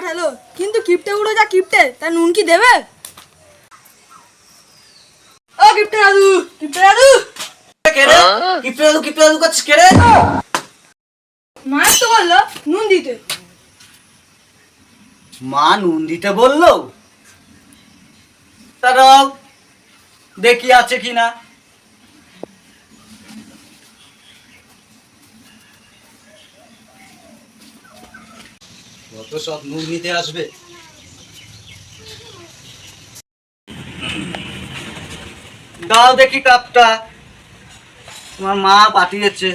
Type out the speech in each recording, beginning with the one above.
পাঠালো। কিন্তু কিপটে উড়ো যা কিপটে তা নুন কি দেবে? ও কিপটে দাদু কিপটে দাদু। কিপটে দাদু কিপটে দাদু করছিস কে রে? মা তো বলল নুন দিতে। মা নুন দিতে বলল? তা দেখি আছে কিনা। কত সব নুন নিতে আসবে। দাও দেখি কাপটা। তোমার মা পাঠিয়েছে।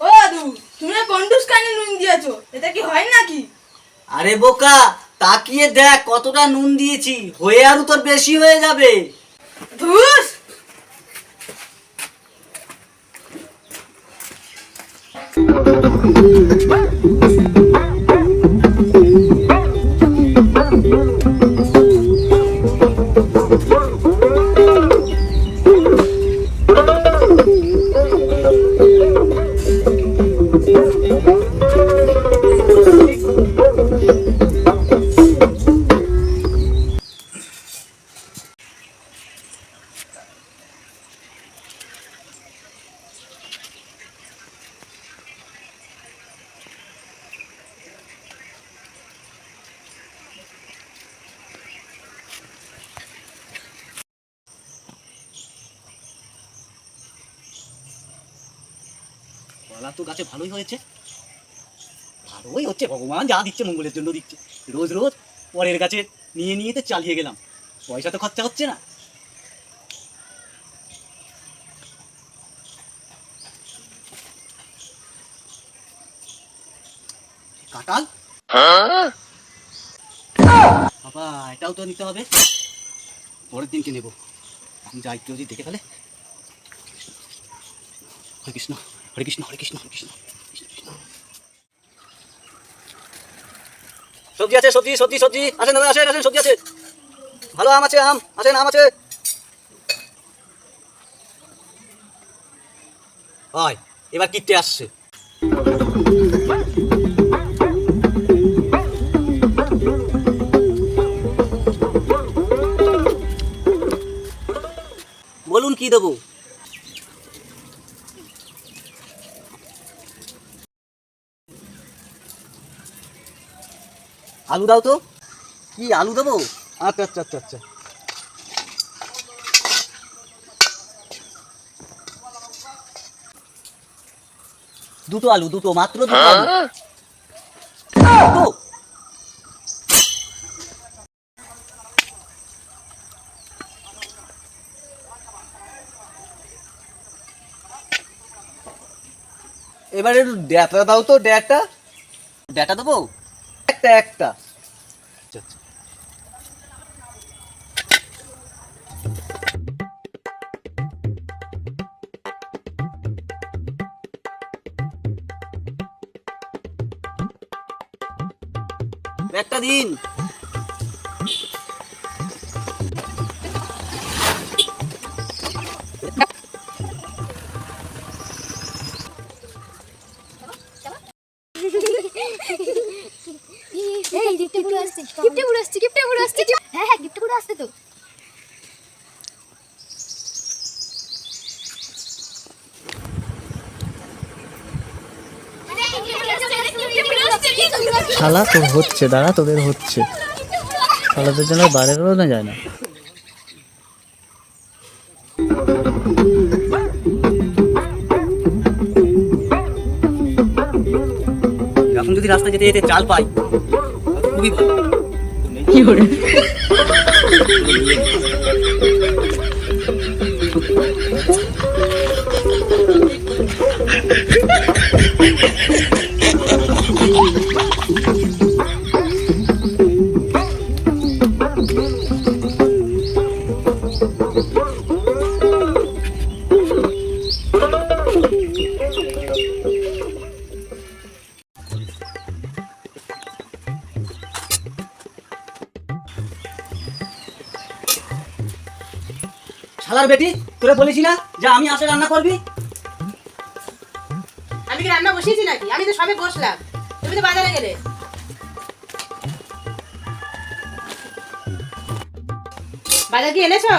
ও দাদু তুমি না কন্ডুস কানে নুন দিয়েছ? এটা কি হয় নাকি? আরে বোকা তাকিয়ে দেখ কতটা নুন দিয়েছি। হয়ে আরও তোর বেশি হয়ে যাবে। ধুস! কলা তো গাছে ভালোই হয়েছে। ভালোই হচ্ছে, ভগবান যা দিচ্ছে মঙ্গলের জন্য দিচ্ছে। রোজ রোজ পরের গাছে নিয়ে নিয়ে তো চালিয়ে গেলাম। পয়সা তো খরচা হচ্ছে না। কাঁঠাল? বাবা, এটাও তো নিতে হবে। পরের দিনকে নেব। যাই কেউ দেখে ফেলে। কৃষ্ণ। হরে কৃষ্ণ হরে কৃষ্ণ হরে কৃষ্ণ। সবজি আছে, সবজি সবজি সবজি। আসেন দাদা, আসেন আসেন, সবজি আছে। ভালো আম আছে, আম। আসেন, আম আছে। হয়, এবার কিটতে আসছে। বলুন কি দেবো? আলু দাও তো। কি আলু দেবো? আচ্ছা আচ্ছা আচ্ছা আচ্ছা। দুটো আলু দুটো মাত্র দুটো আলু। এবারে একটু ড্যাটা দাও তো ড্যাটা। ড্যাটা দেবো? একটা একটা। দিন শালা তোর হচ্ছে দাঁড়া তোদের হচ্ছে। সালাদের জন্য বাইরে বেরোনো যায় না। এখন যদি রাস্তা যেতে যেতে চাল পাই খুবই ভালো। শালার বেটি তোরে বলেছি না যে আমি আসে রান্না করবি? আমি কি রান্না বসিয়েছি নাকি? আমি তো সবে বসলাম। তুমি তো বাজারে গেলে। বাজার কি এনেছো?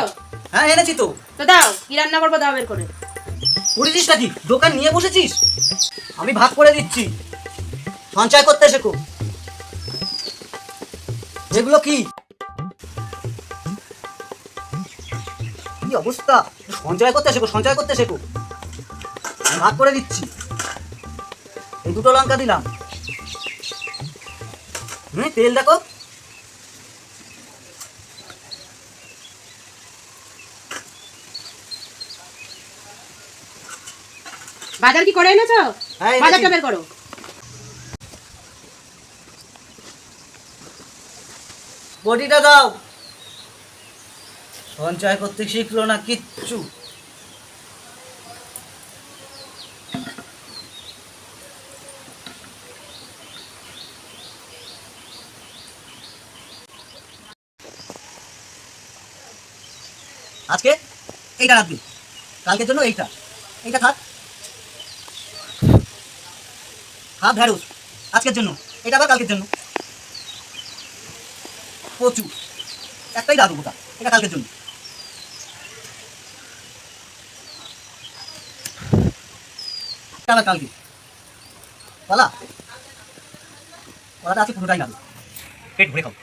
হ্যাঁ এনেছি তো। তো দাও কি রান্না করব দাও বের করে। করেছিস নাকি? দোকান নিয়ে বসেছিস? আমি ভাগ করে দিচ্ছি। সঞ্চয় করতে শেখো। এগুলো কি? কি অবস্থা? সঞ্চয় করতে শেখো সঞ্চয় করতে শেখো। আমি ভাগ করে দিচ্ছি। এই দুটো লঙ্কা দিলাম। হুম তেল দেখো। বাজার কি করে এনেছো? হ্যাঁ, এনেছি। বাজারটা বের করো। বটিটা দাও। সঞ্চয় করতে শিখলো না কিচ্ছু? আজকে এইটা রাখবি। কালকের জন্য এইটা। এইটা থাক। খা ঢেঁড়স। আজকের জন্য। এটা আবার কালকের জন্য। প্রচুর একটাই দাদু গোটা এটা কালকের জন্য। আবার কালকে। কলা কলাটা আছে পুরোটাই দাদু পেট ভরে খাও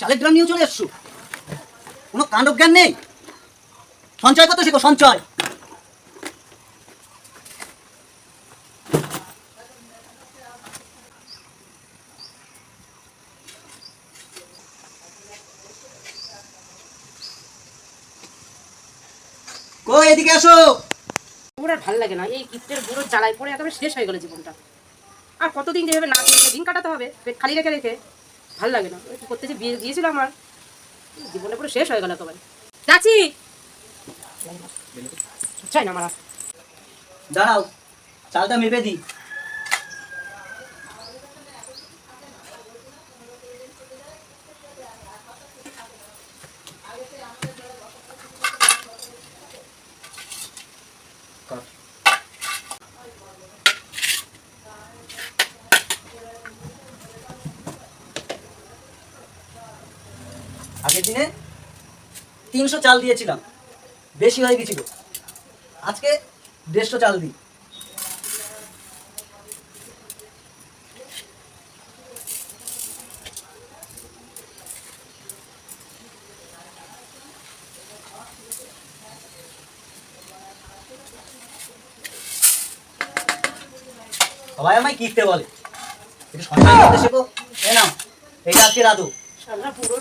চালের গ্রাম নিয়ে চলে এসছো? কোনো কাণ্ড জ্ঞান নেই? সঞ্চয় কত শেখো সঞ্চয়? কই এদিকে আসো। পুরো আর ভালো লাগে না। এই গিফটের বুড়ো জ্বালায় পড়ে একেবারে শেষ হয়ে গেল জীবনটা। আর কতদিন যেভাবে না দিন কাটাতে হবে পেট খালি রেখে রেখে। ভালো লাগে না। করতে যে বিয়ে দিয়েছিল আমার জীবনে পুরো শেষ হয়ে গেল একেবারে। যাচ্ছি। চাই না আমার। দাঁড়াও চালটা মেপে দিই। আগের দিনে তিনশো চাল দিয়েছিলাম। বেশি হয়ে গেছিল। আজকে দেড়শো চাল দিই। সবাই আমায় কিনতে বলে। একটু সন্ধান করতে শেখো। এ নাও এটা আজকে রাধু। পুরো